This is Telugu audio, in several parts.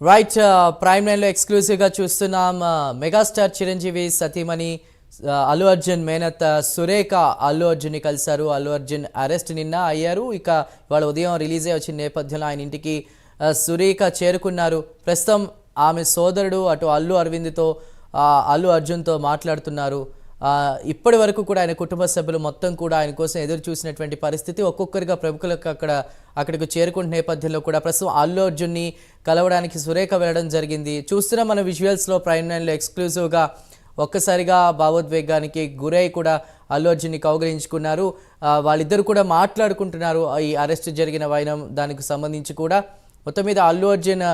రైట్ ప్రైమ్ లైన్లో ఎక్స్క్లూజివ్గా చూస్తున్నాం uh, మెగాస్టార్ చిరంజీవి సతీమణి uh, అల్లు అర్జున్ మేనత్ సురేఖ అల్లు అర్జున్ని కలిశారు. అల్లు అర్జున్ అరెస్ట్ నిన్న అయ్యారు. ఇక ఇవాళ ఉదయం రిలీజ్ అయ్యి వచ్చిన నేపథ్యంలో ఆయన ఇంటికి uh, సురేఖ చేరుకున్నారు. ప్రస్తుతం ఆమె సోదరుడు అటు అల్లు అరవింద్తో అల్లు అర్జున్తో మాట్లాడుతున్నారు. ఇప్పటి వరకు కూడా ఆయన కుటుంబ సభ్యులు మొత్తం కూడా ఆయన కోసం ఎదురు చూసినటువంటి పరిస్థితి ఒక్కొక్కరిగా ప్రముఖులకు అక్కడ అక్కడికి చేరుకుంటున్న నేపథ్యంలో కూడా ప్రస్తుతం అల్లు అర్జున్ని కలవడానికి సురేఖ వెళ్ళడం జరిగింది. చూస్తున్న మన విజువల్స్లో ప్రైమ్ నైన్లో ఎక్స్క్లూజివ్గా ఒక్కసారిగా భావోద్వేగానికి గురై కూడా అల్లు అర్జున్ని కౌగలించుకున్నారు. వాళ్ళిద్దరు కూడా మాట్లాడుకుంటున్నారు. ఈ అరెస్ట్ జరిగిన వైనం దానికి సంబంధించి కూడా. మొత్తం మీద అల్లు అర్జున్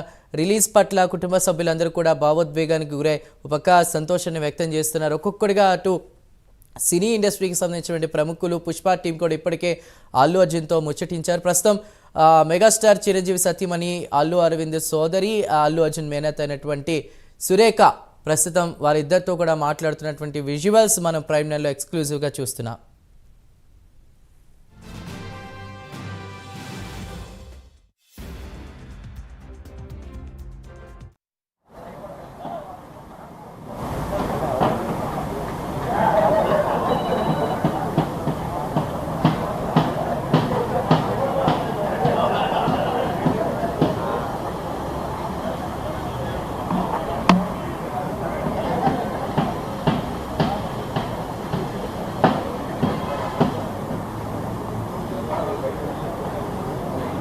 రిలీజ్ పట్ల కుటుంబ సభ్యులందరూ కూడా భావోద్వేగానికి గురై ఒక సంతోషాన్ని వ్యక్తం చేస్తున్నారు. ఒక్కొక్కడిగా అటు సినీ ఇండస్ట్రీకి సంబంధించినటువంటి ప్రముఖులు పుష్ప టీం కూడా ఇప్పటికే అల్లు అర్జున్తో ముచ్చటించారు. ప్రస్తుతం మెగాస్టార్ చిరంజీవి సతీమణి అల్లు అరవింద్ సోదరి అల్లు అర్జున్ మేనత్ అయినటువంటి సురేఖ ప్రస్తుతం వారిద్దరితో కూడా మాట్లాడుతున్నటువంటి విజువల్స్ మనం ప్రైమ్ నైన్లో ఎక్స్క్లూజివ్గా చూస్తున్నాం.